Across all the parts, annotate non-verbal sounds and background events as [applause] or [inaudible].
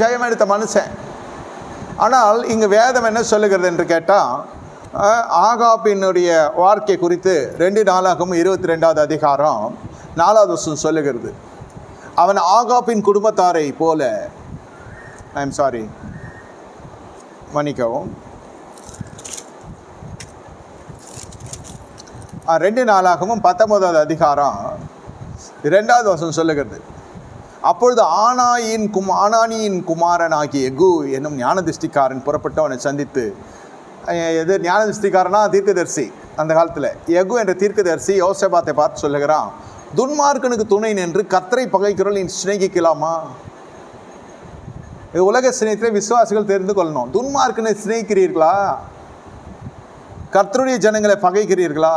ஜெயம் எடுத்த மனுஷன். ஆனால் இங்கு வேதம் என்ன சொல்லுகிறது என்று கேட்டால் ஆகாப்பினுடைய வாழ்க்கை குறித்து ரெண்டு நாளாகவும் இருபத்தி ரெண்டாவது அதிகாரம் நாலாவது வருஷம் சொல்லுகிறது. அவன் ஆகாப்பின் குடும்பத்தாரை போல ஐ எம் சாரி மன்னிக்கவும் ரெண்டு நாளாகவும் பத்தொன்பதாவது அதிகாரம் ரெண்டாவது வருஷம் சொல்லுகிறது. அப்பொழுது ஆனாயின் கும் ஆனானியின் குமாரன் ஆகிய எகு என்னும் ஞானதிஷ்டிக்காரன் புறப்பட்டு அவனை சந்தித்து எது ஞானதிஷ்டிக்காரனா? தீர்க்கதரிசி. அந்த காலத்தில் எகு என்ற தீர்க்கதரிசி யோசபாத்தை பார்த்து சொல்லுகிறான் துன்மார்க்கனுக்கு துணை நின்று கத்தரை பகைக்கிறோம் நீ சிநேகிக்கலாமா? இது உலக சிநேகத்தில் விசுவாசிகள் தெரிந்து கொள்ளணும். துன்மார்க்கனை சிநேகிக்கிறீர்களா? கர்த்தருடைய ஜனங்களை பகைக்கிறீர்களா?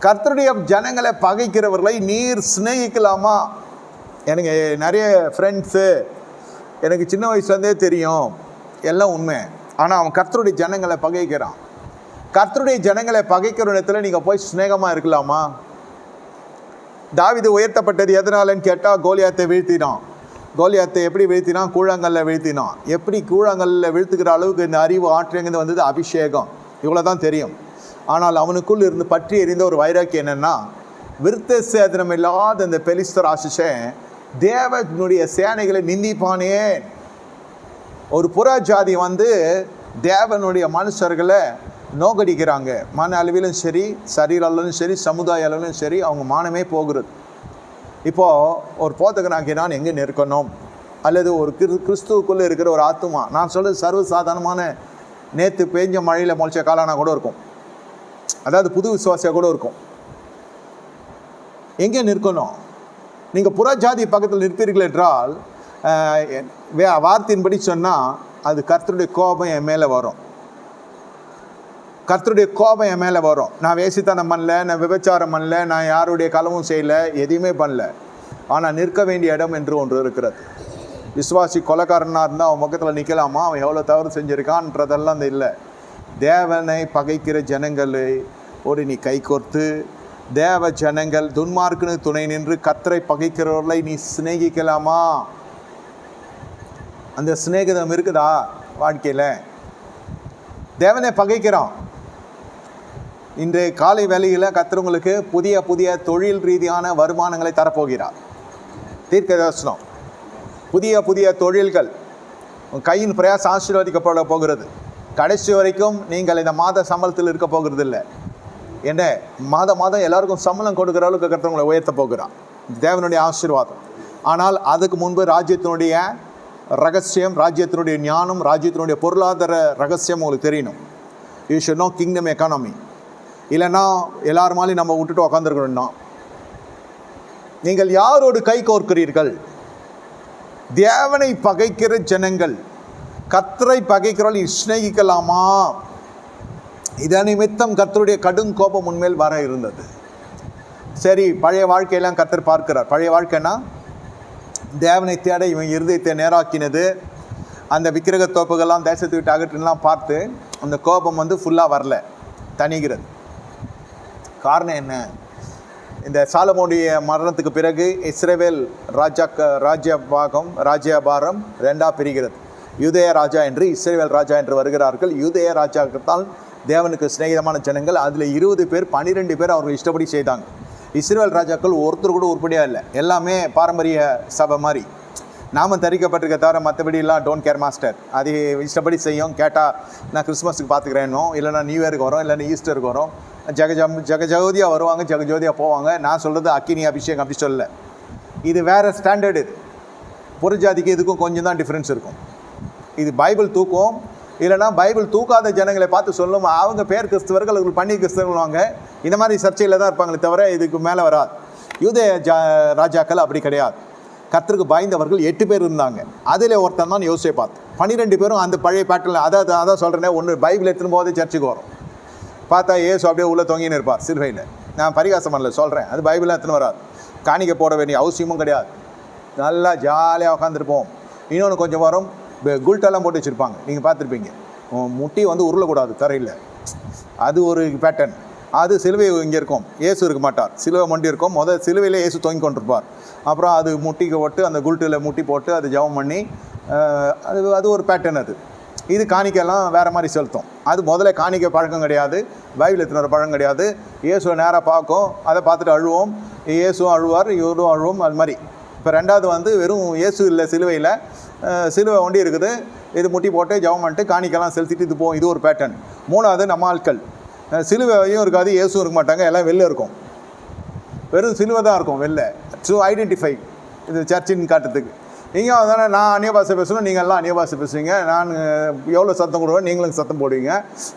கர்த்தருடைய ஜனங்களை பகைக்கிறவர்களை நீர் சிநேகிக்கலாமா? எனக்கு நிறைய ஃப்ரெண்ட்ஸு எனக்கு சின்ன வயசுலேருந்தே தெரியும். எல்லாம் உண்மை. ஆனால் அவன் கர்த்தருடைய ஜனங்களை பகைக்கிறான். கர்த்தருடைய ஜனங்களை பகைக்கிற இடத்துல நீங்கள் போய் சிநேகமாக இருக்கலாமா? தாவிது உயர்த்தப்பட்டது எதனாலன்னு கேட்டால் கோலியாத்தை வீழ்த்தினான். கோலியாத்தை எப்படி வீழ்த்தினான்? கூழாங்கல்ல வீழ்த்தினான். எப்படி கூழாங்கல்ல வீழ்த்துக்கிற அளவுக்கு இந்த அறிவு ஆற்றங்கிறது வந்தது? அபிஷேகம். இவ்வளோ தான் தெரியும். ஆனால் அவனுக்குள் இருந்து பற்றி எறிந்த ஒரு வைராக்கியம் என்னென்னா விருத்த சேதனம் இல்லாத இந்த பெலிஸ்தர் ஆசிஷன் தேவனுடைய சேனைகளை நிந்திப்பானே. ஒரு புற ஜாதி வந்து தேவனுடைய மனுஷர்களை நோக்கடிக்கிறாங்க. மன அளவிலும் சரி சரீர அளவிலும் சரி சமுதாய அளவிலும் சரி அவங்க மானமே போகிறது. இப்போது ஒரு போதகனாகி நான் எங்கே நிற்கணும்? அல்லது ஒரு கிறிஸ் கிறிஸ்துவுக்குள்ளே இருக்கிற ஒரு ஆத்துமா? நான் சொல்கிறது சர்வ சாதாரணமான நேற்று பெஞ்ச மழையில் முளைச்ச காலானா கூட இருக்கும். அதாவது புது விசுவாசியாக கூட இருக்கும். எங்கே நிற்கணும்? நீங்கள் புறஜாதி பக்கத்தில் நிற்பீர்கள் என்றால் வே- வார்த்தையின்படி சொன்னால் அது கர்த்தருடைய கோபம் என் மேலே வரும். கர்த்தருடைய கோபம் என் மேலே வரும். நான் வேசித்தனம் பண்ணல நான் விபச்சாரம் பண்ணல நான் யாருடைய களவும் செய்யல எதையுமே பண்ணல. ஆனால் நிற்க வேண்டிய இடம் என்று ஒன்று இருக்கிறது. விஸ்வாசி கொலைக்காரனாக இருந்தால் அவன் பக்கத்தில் நிற்கலாமா அவன் எவ்வளோ தவறு செஞ்சுருக்கான்றதெல்லாம் அந்த இல்லை. தேவனை பகைக்கிற ஜனங்களை ஒரு நீ கை கோர்த்து தேவ ஜனங்கள் துன்மார்க்குன்னு துணை நின்று கத்தரை பகைக்கிறவர்களை நீ சிநேகிக்கலாமா? அந்த சிநேகிதம் இருக்குதா வாழ்க்கையில்? தேவனை பகைக்கிறோம். இன்றைய காலை வேலையில் கத்துறவங்களுக்கு புதிய புதிய தொழில் ரீதியான வருமானங்களை தரப்போகிறார். தீர்க்க தரிசனம் புதிய புதிய தொழில்கள். உன் கையின் பிரயாசம் ஆசீர்வதிக்கப்பட போகிறது. கடைசி வரைக்கும் நீங்கள் இந்த மாத சம்பளத்தில் இருக்க போகிறது இல்லை என்ன மாத மாதம் எல்லாருக்கும் சம்பளம் கொடுக்குற அளவுக்கு கருத்தவங்களை உயர்த்த போகிறான் தேவனுடைய ஆசீர்வாதம். ஆனால் அதுக்கு முன்பு ராஜ்யத்தினுடைய ரகசியம் ராஜ்யத்தினுடைய ஞானம் ராஜ்யத்தினுடைய பொருளாதார ரகசியம் உங்களுக்கு தெரியணும். You should know kingdom economy இல்லைன்னா எல்லாருமாலையும் நம்ம விட்டுட்டு உக்காந்துருக்கணும்னா. நீங்கள் யாரோடு கை கோர்க்கிறீர்கள்? தேவனை பகைக்கிற ஜனங்கள். கத்தரை பகைக்கிறவள் ஸ்நேகிக்கலாமா இதன் நிமித்தம் கர்த்தருடைய கடும் கோபம் உண்மையில் வர இருந்தது. சரி பழைய வாழ்க்கையெல்லாம் கத்தர் பார்க்கிறார். பழைய வாழ்க்கைன்னா தேவனை தேட இவன் இருதயத்தை நேராக்கினது. அந்த விக்கிரக தோப்புகள்லாம் தேசத்தை விட்டு அகற்றினலாம் பார்த்து அந்த கோபம் வந்து ஃபுல்லாக வரல. தணிகிறது. காரணம் என்ன? இந்த சாலமோடைய மரணத்துக்கு பிறகு இஸ்ரேவேல் ராஜா ராஜ்யபாகம் ராஜ்யபாரம் ரெண்டாக பிரிகிறது. யூதய ராஜா என்று இஸ்ரேவேல் ராஜா என்று வருகிறார்கள். யூதய ராஜாக்கத்தால் தேவனுக்கு சிநேகிதமான ஜனங்கள். அதில் இருபது பேர் பன்னிரெண்டு பேர் அவர்கள் இஷ்டப்படி செய்தாங்க. இஸ்ரேல் ராஜாக்கள் ஒருத்தர் கூட உருப்படியாக இல்லை. எல்லாமே பாரம்பரிய சபை மாதிரி. நாம தரிக்கப்பட்டிருக்க தவிர மற்றபடிலாம் டோன்ட் கேர் மாஸ்டர் அது இஷ்டப்படி செய்யும். கேட்டால் நான் கிறிஸ்மஸுக்கு பார்த்துக்கிறேனோ இல்லைனா நியூ இயருக்கு வரோம்? இல்லைன்னா ஈஸ்டருக்கு வரும்? ஜெகஜம் ஜெகஜோதியாக வருவாங்க ஜெகஜோதியாக போவாங்க. நான் சொல்கிறது அக்கினி அபிஷேகம் அப்படி சொல்லலை இது வேறு ஸ்டாண்டர்டு இது. புறஜாதிக்கு இதுக்கும் கொஞ்சம் தான் டிஃப்ரென்ஸ் இருக்கும். இது பைபிள் தூக்கும் இல்லைன்னா பைபிள் தூக்காத ஜனங்களை பார்த்து சொல்லும்? அவங்க பேர் கிறிஸ்தவர்கள் அவர்கள் பண்ணி கிறிஸ்தவங்களுவாங்க இந்த மாதிரி சர்ச்சையில் தான் இருப்பாங்களே தவிர இதுக்கு மேலே வராது. யூதய ஜா ராஜாக்கள் அப்படி கிடையாது. கத்திற்கு பாய்ந்தவர்கள் எட்டு பேர் இருந்தாங்க. அதில் ஒருத்தன் தான் யோசிச்சு பார்த்து பன்னிரெண்டு பேரும் அந்த பழைய பேட்டர்ல அதை அதான் சொல்கிறேனே ஒன்று பைபிள் எடுத்துன்னு போதே சர்ச்சுக்கு வரும். பார்த்தா ஏசு அப்படியே உள்ளே தொங்கின்னு இருப்பார் சிறுவையில் நான் பரிகாசம் பண்ணல சொல்கிறேன் அது பைபிளாக எடுத்துன்னு வராது. காணிக்க போட வேண்டிய அவசியமும் கிடையாது. நல்லா ஜாலியாக உட்காந்துருப்போம் இன்னொன்று கொஞ்சம் வரும். குல்ட்டெல்லாம் போட்டு வச்சுருப்பாங்க. நீங்கள் பார்த்துருப்பீங்க. முட்டியை முட்டி வந்து உருளக்கூடாது தரையில். அது ஒரு பேட்டர்ன் அது சிலுவை இங்கே இருக்கும். இயேசு இருக்க மாட்டார். சிலுவை மண்டி இருக்கும். முதல் சிலுவையிலே இயேசு தொங்கி கொண்டிருப்பார். அப்புறம் அது முட்டிக்கு போட்டு அந்த குல்ட்டில் முட்டி போட்டு அது ஜெபம் பண்ணி அது அது ஒரு பேட்டர்ன் அது. இது காணிக்கெல்லாம் வேறு மாதிரி செலுத்தும். அது முதல்ல காணிக்க பழக்கம் கிடையாது. பைபிள் எத்தினோட பழக்கம் கிடையாது. இயேசுவை நேராக பார்க்கும். அதை பார்த்துட்டு அழுவோம். இயேசுவும் அழுவார் இவரும் அழுவோம். அது மாதிரி. இப்போ ரெண்டாவது வந்து வெறும் இயேசு இல்லை சிலுவையில். சிலுவை ஒண்டி இருக்குது. இது முட்டி போட்டு ஜெபம் பண்ணிட்டு காணிக்கெல்லாம் செலுத்திட்டு இது போகும் இது ஒரு பேட்டர்ன் மூணாவது நம்ம ஆட்கள். சிலுவையும் இருக்காது இயேசும் இருக்க மாட்டாங்க எல்லாம் வெளில இருக்கும். வெறும் சிலுவை தான் இருக்கும் வெளில. ஸோ ஐடென்டிஃபை இது சர்ச்சின்னு காட்டுறதுக்கு. நீங்கள் தானே நான் அந்நிய பாஷை பேசணும் நீங்கள் எல்லாம் அந்நிய பாஷை பேசுவீங்க. நான் எவ்வளோ சத்தம் கொடுவேன் நீங்களும் சத்தம் போடுவீங்க.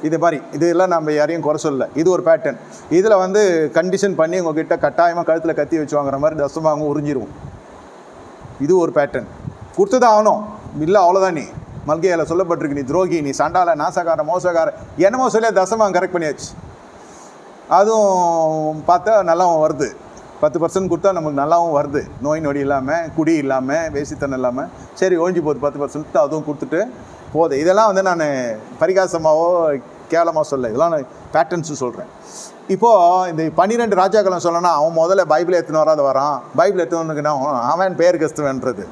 இது மாதிரி இதெல்லாம் நம்ம யாரையும் குறை சொல்லல. இது ஒரு பேட்டர்ன் இதில் வந்து கண்டிஷன் பண்ணி உங்ககிட்ட கட்டாயமாக கழுத்தில் கத்தி வச்சு வாங்குற மாதிரி தசமாக உறிஞ்சிருவோம். இது ஒரு பேட்டர்ன் கொடுத்து தான் ஆகணும் இல்லை அவ்வளோதான் நீ. மல்கையில் சொல்லப்பட்டிருக்கு நீ துரோகி நீ சண்டால நாசகார மோசகார என்னமோ சொல்லி தசமாக கரெக்ட் பண்ணியாச்சு. அதுவும் பார்த்தா நல்லாவும் வருது. பத்து பர்சன்ட் கொடுத்தா நமக்கு நல்லாவும் வருது. நோய் நொடி இல்லாமல் குடி இல்லாமல் வேசித்தனம் இல்லாமல் சரி ஒழிஞ்சு போகுது பத்து பர்சன்ட் அதுவும் கொடுத்துட்டு போகுது. இதெல்லாம் வந்து நான் பரிகாசமாகவோ கேவலமாக சொல்ல இதெல்லாம் நான் பேட்டர்ன்ஸும் சொல்கிறேன் இப்போது இந்த பன்னிரெண்டு ராஜாக்களும் சொல்லணும்னா அவன் முதல்ல பைபிள் எடுத்துன்னு வராது வரான். பைபிள் எடுத்துன்னு அவன் பேர் கிறிஸ்துவன்றது.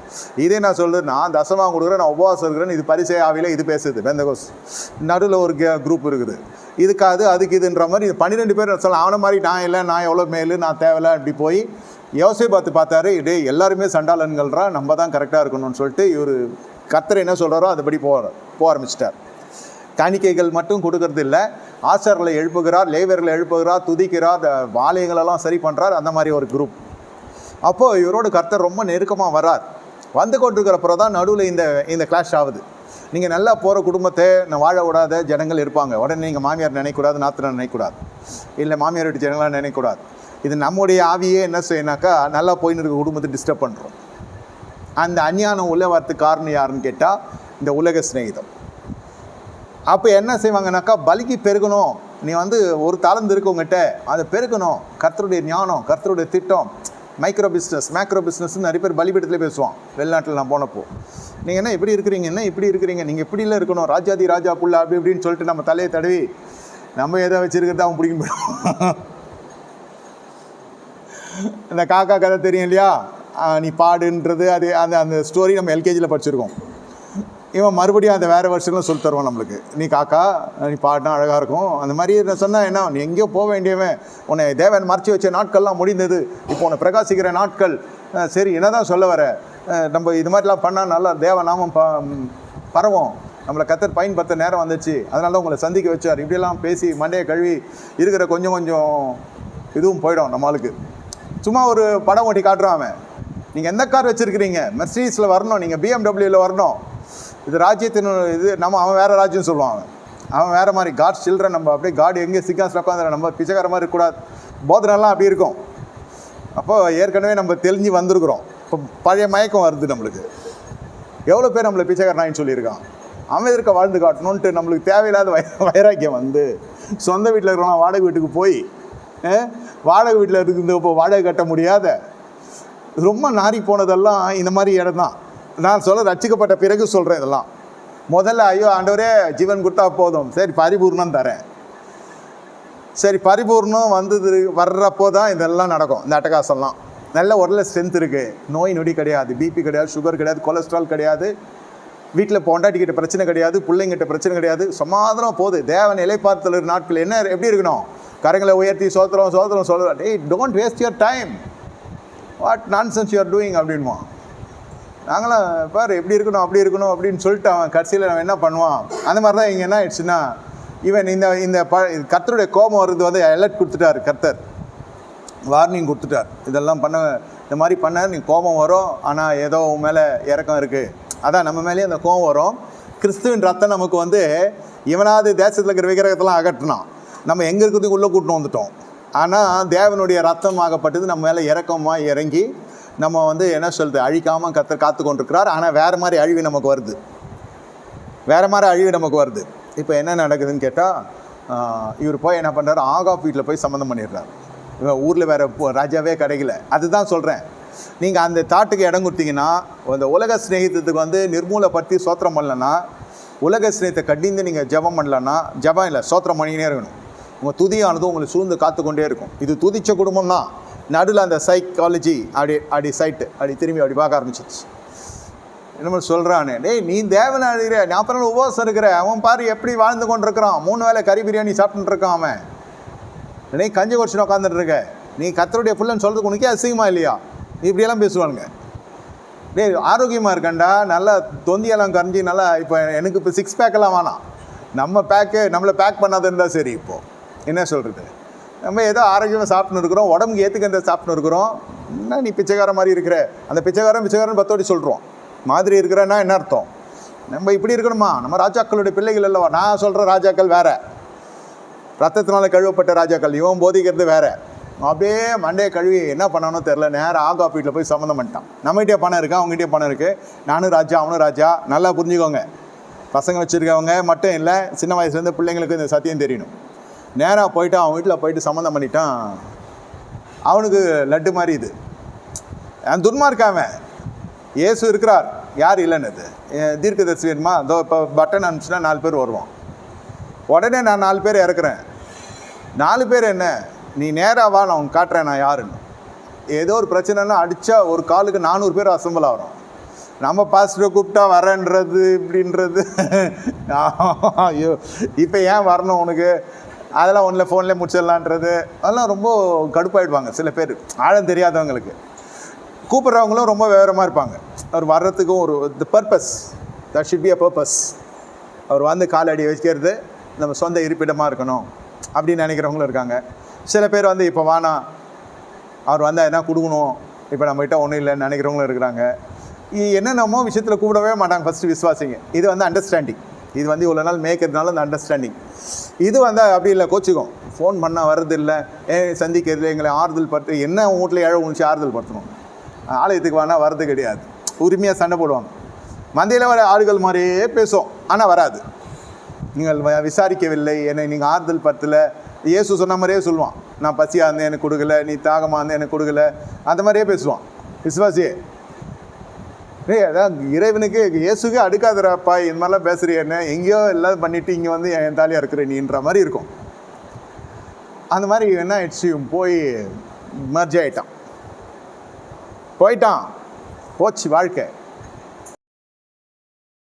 இதே நான் சொல்றது நான் தசமாக கொடுக்குறேன் நான் உபவாசம் இருக்கிறேன் இது பரிசை ஆவியில் இது பேசுது வெந்த கோஸ் நடுவில் ஒரு குரூப் இருக்குது. இதுக்காது அதுக்கு இதுன்ற மாதிரி இது பன்னிரெண்டு பேர் சொல்லலாம். அவனை மாதிரி நான் இல்லை நான் எவ்வளோ மேலு நான் தேவையில்லை அப்படி போய் யோசை பார்த்து பார்த்தாரு இதே எல்லாருமே சண்டாளன்கள்ரா நம்ம தான் கரெக்டாக இருக்கணும்னு சொல்லிட்டு இவர் கத்தர் என்ன சொல்கிறாரோ அதுபடி போகிற போக ஆரம்பிச்சிட்டார். காணிக்கைகள் மட்டும் கொடுக்கறது இல்லை. ஆசார்களை எழுப்புகிறார் லேவர்களை எழுப்புகிறார் துதிக்கிறார் அஹ், ஆலயங்களெல்லாம் சரி பண்ணுறார் அந்த மாதிரி ஒரு குரூப் அப்போது இவரோட கர்த்தர் ரொம்ப நெருக்கமாக வரார் வந்து கொண்டிருக்கிறப்போ தான் நடுவில் இந்த இந்த கிளாஷ் ஆகுது. நீங்கள் நல்லா போகிற குடும்பத்தை நான் வாழ விடாத ஜனங்கள் இருப்பாங்க. உடனே நீங்கள் மாமியார் நினைக்கக்கூடாது நாத்தனார் நினைக்கக்கூடாது. இல்லை மாமியார் வீட்டு ஜனங்களாக நினைக்கக்கூடாது. இது நம்முடைய ஆவியே என்ன செய்யணாக்கா நல்லா போயின்னு இருக்க குடும்பத்தை டிஸ்டர்ப் பண்ணுறோம் அந்த அஞ்ஞானம் உள்ள வரத்துக்கு காரணம் யாருன்னு கேட்டால் இந்த உலக சிநேகிதம். அப்போ என்ன செய்வாங்கனாக்கா பலிக்கு பெருகணும். நீ வந்து ஒரு தாளந்து இருக்கவங்ககிட்ட அதை பெருக்கணும். கர்த்தருடைய ஞானம் கர்த்தருடைய திட்டம் மைக்ரோ பிஸ்னஸ் மேக்ரோ பிஸ்னஸ்னு நிறைய பேர் பலிபீடத்தில் பேசுவான். வெளிநாட்டில் நான் போனப்போ. நீங்கள் என்ன இப்படி இருக்கிறீங்க என்ன இப்படி இருக்கிறீங்க? நீங்கள் இப்படிலாம் இருக்கணும். ராஜாதி ராஜா புள்ள அப்படி இப்படின்னு சொல்லிட்டு நம்ம தலையை தடவி நம்ம எதை வச்சிருக்கிறது அவன் பிடிக்க போயிடும். [laughs] இந்த காக்கா கதை தெரியும் இல்லையா? நீ பாடுன்றது அது அந்த அந்த ஸ்டோரி நம்ம எல்கேஜியில் படிச்சிருக்கோம். இவன் மறுபடியும் அந்த வேறு வருஷங்களும் சொல்லி தருவான் நம்மளுக்கு. நீ காக்கா நீ பாடினா அழகாக இருக்கும். அந்த மாதிரி நான் சொன்னால் என்ன நீ எங்கேயோ போக வேண்டியவன். உன்னை தேவன் மறைச்சி வச்ச நாட்கள்லாம் முடிந்தது. இப்போ உன்னை பிரகாசிக்கிற நாட்கள். சரி என்ன தான் சொல்ல வர. நம்ம இது மாதிரிலாம் பண்ணால் நல்லா தேவநாமம் ப பரவோம் பரவும். நம்மளை கத்தர் பயன்படுத்த நேரம் வந்துச்சு. அதனால தான் உங்களை சந்திக்க வச்சார். இப்படியெல்லாம் பேசி மண்டையை கழுவி இருக்கிற கொஞ்சம் கொஞ்சம் இதுவும் போயிடும் நம்மளுக்கு. சும்மா ஒரு படம் ஓட்டி காட்டுறான் அவன். நீங்கள் எந்த கார் வச்சுருக்கிறீங்க? மெர்சிடிஸில் வரணும். நீங்கள் பிஎம்டபிள்யூவில் வரணும். இது ராஜ்யத்தின் இது நம்ம அவன் வேறு ராஜ்யம் சொல்லுவான் அவன். வேறு மாதிரி காட் சில்ட்ரன் நம்ம அப்படியே காடு எங்கே சிக்காஸில் உட்காந்து நம்ம பிச்சைக்கார மாதிரி இருக்கக்கூடாது. போதனெல்லாம் அப்படி இருக்கும். அப்போது ஏற்கனவே நம்ம தெளிஞ்சு வந்திருக்கிறோம். இப்போ பழைய மயக்கம் வருது நம்மளுக்கு. எவ்வளோ பேர் நம்மளை பிச்சைக்காரனாயின்னு சொல்லியிருக்கான். அவன் இருக்க வாழ்ந்து காட்டணுன்ட்டு நம்மளுக்கு தேவையில்லாத வை வைராக்கியம் வந்து சொந்த வீட்டில் இருக்கிறவங்க வாடகை வீட்டுக்கு போய் வாடகை வீட்டில் இருக்கிறப்போ இப்போ வாடகை கட்ட முடியாத ரொம்ப நாறி போனதெல்லாம் இந்த மாதிரி இடம் தான் நான் சொல்ல ரட்சிக்கப்பட்ட பிறகு சொல்கிறேன் இதெல்லாம். முதல்ல ஐயோ ஆண்டவரே ஜீவன் கொடுத்தா போதும். சரி பரிபூர்ணம் தரேன். சரி பரிபூர்ணம் வந்தது வர்றப்போ தான் இதெல்லாம் நடக்கும் இந்த அட்டகாசம்லாம். நல்ல உடல ஸ்ட்ரென்த் இருக்குது நோய் நொடி கிடையாது பிபி கிடையாது சுகர் கிடையாது கொலஸ்ட்ரால் கிடையாது. வீட்டில் பொண்டாட்டிக்கிட்ட பிரச்சனை கிடையாது பிள்ளைங்கிட்ட பிரச்சனை கிடையாது. சமாதானம் போகுது. தேவன் இலைப்பார்த்தல் நாட்கள். என்ன எப்படி இருக்கணும்? கரங்களை உயர்த்தி சோத்திரம் சோத்திரம் சொல்ல டேய் don't waste your time what nonsense you're doing அப்படின்வான். நாங்களாம் பாரு எப்படி இருக்கணும் அப்படி இருக்கணும் அப்படின்னு சொல்லிட்டு அவன் கடைசியில் அவன் என்ன பண்ணுவான்? அந்த மாதிரி தான் இங்கே என்ன ஆயிடுச்சுன்னா இவன் இந்த இந்த ப கர்த்தருடைய கோபம் வருது வந்து அலர்ட் கொடுத்துட்டாரு கர்த்தர். வார்னிங் கொடுத்துட்டார். இதெல்லாம் பண்ண இந்த மாதிரி பண்ண நீ கோபம் வரும் ஆனால் ஏதோ உன் மேலே இறக்கம் இருக்குது அதான் நம்ம மேலேயே அந்த கோபம் வரும். கிறிஸ்துவின் ரத்தம் நமக்கு வந்து இவனாவது தேசத்தில் இருக்கிற விக்கிரகத்தெல்லாம் அகற்றினான். நம்ம எங்கே இருக்கிறதுக்கு உள்ளே கூட்டின்னு வந்துட்டோம். ஆனால் தேவனுடைய ரத்தம் ஆகப்பட்டது நம்ம மேலே இறக்கமாக இறங்கி நம்ம வந்து என்ன சொல்கிறது அழிக்காமல் கத்த காத்து கொண்டிருக்கிறார் ஆனால் வேறு மாதிரி அழிவு நமக்கு வருது. வேறு மாதிரி அழிவு நமக்கு வருது. இப்போ என்ன நடக்குதுன்னு கேட்டால் இவர் போய் என்ன பண்ணுறாரு ஆகா வீட்டில் போய் சம்மந்தம் பண்ணிடுறாரு. இவன் ஊரில் வேறு ராஜாவே கிடைக்கல. அதுதான் சொல்கிறேன் நீங்கள் அந்த தாட்டுக்கு இடம் கொடுத்தீங்கன்னா அந்த உலக ஸ்நேகிதத்துக்கு வந்து நிர்மூலப்படுத்தி சோத்திரம் பண்ணலன்னா உலக சிநேகத்தை கடிந்து நீங்கள் ஜெபம் பண்ணலன்னா ஜபம் இல்லை சோத்திரம் பண்ணினே இருக்கணும். உங்கள் துதியானது உங்களை சூழ்ந்து காத்து கொண்டே இருக்கும். இது துதிச்ச குடும்பம் தான் நடுவில் அந்த சைக்காலஜி அப்படி அப்படி சைட்டு அப்படி திரும்பி அப்படி பார்க்க ஆரம்பிச்சிச்சு என்னமோ சொல்கிறானே டேய் நீ தேவனை அழுகிற நான் நாள் உபவாசம் இருக்கிற அவன் பாரு எப்படி வாழ்ந்து கொண்டு இருக்கிறான் மூணு வேளை கறி பிரியாணி சாப்பிட்டுருக்கான் அவன். நீ கஞ்சி குடிச்சுட்டு உட்காந்துட்டு இருக்க. நீ கத்தருடைய புள்ளன்னு சொல்கிறதுக்கு உனக்கே அசிங்கமா இல்லையா? நீ இப்படியெல்லாம் பேசுவானுங்க. டேய் ஆரோக்கியமாக இருக்கண்டா? நல்லா தொந்தியெல்லாம் கரைஞ்சி நல்லா இப்போ எனக்கு இப்போ சிக்ஸ் பேக்கெல்லாம் வேணாம். நம்ம பேக்கு நம்மளை பேக் பண்ணாது இருந்தால் சரி இப்போது என்ன சொல்கிறது நம்ம ஏதோ ஆரோக்கியமாக சாப்பிட்னு இருக்கிறோம் உடம்புக்கு ஏற்றுக்கின்ற சாப்பிட்னு இருக்கிறோம். என்ன நீ பிச்சைக்கார மாதிரி இருக்கிற? அந்த பிச்சைக்காரன் பிச்சைக்காரன் பத்தோடி சொல்கிறோம் மாதிரி இருக்கிறன்னா என்ன அர்த்தம்? நம்ம இப்படி இருக்கணுமா? நம்ம ராஜாக்களுடைய பிள்ளைகள் அல்லவா? நான் சொல்கிற ராஜாக்கள் வேறு. ரத்தத்தினால கழுவப்பட்ட ராஜாக்கள் இவன் போதிக்கிறது வேறு. அப்படியே மண்டையை கழுவி என்ன பண்ணணும் தெரில நேராக ஆகா வீட்டில் போய் சம்மந்தம் பண்ணிட்டான். நம்மகிட்டே பணம் இருக்குது அவங்ககிட்டயே பணம் இருக்குது நானும் ராஜா அவனும் ராஜா. நல்லா புரிஞ்சுக்கோங்க. பசங்க வச்சுருக்கவங்க மட்டும் இல்லை சின்ன வயசுலேருந்து பிள்ளைங்களுக்கு இந்த சத்தியம் தெரியணும். நேராக போயிட்டு அவன் வீட்டில் போயிட்டு சம்மந்தம் பண்ணிட்டான். அவனுக்கு லட்டு மாதிரி இது. அவன் துன்மார்க்காமன் இயேசு இருக்கிறார். யார் இல்லைன்னு தீர்க்கதரிசி வேணுமா? இதோ இப்போ பட்டன் அனுப்பிச்சுன்னா நாலு பேர் வருவான் உடனே நான் நாலு பேர் இறக்குறேன். நாலு பேர் என்ன? நீ நேராக வா நான் உனக்கு காட்டுறேன் நான் யாருன்னு. ஏதோ ஒரு பிரச்சனைனா அடித்தா ஒரு காலுக்கு நானூறு பேர் அசம்பிள் ஆகிறோம் நம்ம பாஸ்டரை கூப்பிட்டா வரேன்றது இப்படின்றது. [laughs] ஐயோ இப்போ ஏன் வரணும் உனக்கு? அதெல்லாம் ஒன்றில் ஃபோன்லேயே முடிச்சிடலான்றது. அதெல்லாம் ரொம்ப கடுப்பாயிடுவாங்க சில பேர். ஆழம் தெரியாதவங்களுக்கு. கூப்பிட்றவங்களும் ரொம்ப விவரமாக இருப்பாங்க. அவர் வர்றதுக்கும் ஒரு the purpose that should be a purpose அவர் வந்து காலடி வைக்கிறது நம்ம சொந்த இருப்பிடமாக இருக்கணும் அப்படின்னு நினைக்கிறவங்களும் இருக்காங்க. சில பேர் வந்து இப்போ வானா அவர் வந்தால் என்ன கொடுக்கணும்? இப்போ நம்மகிட்ட ஒன்றும் இல்லைன்னு நினைக்கிறவங்களும் இருக்கிறாங்க. என்னென்னமோ விஷயத்தில் கூப்பிடவே மாட்டாங்க ஃபஸ்ட்டு விசுவாசிங்க. இது வந்து அண்டர்ஸ்டாண்டிங் இது வந்து இவ்வளோ நாள் மேய்க்கிறதுனால அந்த அண்டர்ஸ்டாண்டிங் இது வந்து அப்படி இல்லை கோச்சிக்கும். ஃபோன் பண்ணால் வர்றதில்லை. ஏ சந்திக்கிறது எங்களை ஆறுதல் படுத்து என்ன உன் வீட்டில் ஏழை உணிச்சு ஆறுதல் படுத்தணும். ஆலயத்துக்கு வேணால் வர்றது கிடையாது. உரிமையாக சண்டை போடுவாங்க. மந்தையில் வர ஆடுகள் மாதிரியே பேசும். ஆனால் வராது. நீங்கள் விசாரிக்கவில்லை. என்னை நீங்கள் ஆறுதல் படுத்தல. இயேசு சொன்ன மாதிரியே சொல்லுவான். நான் பசியாக இருந்தேன் எனக்கு கொடுக்கல. நீ தாகமாக இருந்தேன் எனக்கு கொடுக்கல. அந்த மாதிரியே பேசுவான். விசுவாசியே. ஏய் அதான் இறைவனுக்கு இயேசுக்கு அடுக்காதராப்பா இந்த மாதிரிலாம் பேசுறியன்னு எங்கேயோ எல்லாம் பண்ணிவிட்டு இங்கே வந்து என் தாலியாக இருக்கிற நீன்ற மாதிரி இருக்கும். அந்த மாதிரி என்ன ஆயிடுச்சு? போய் மர்ஜி ஆகிட்டான் போயிட்டான். போச்சு வாழ்க்கை.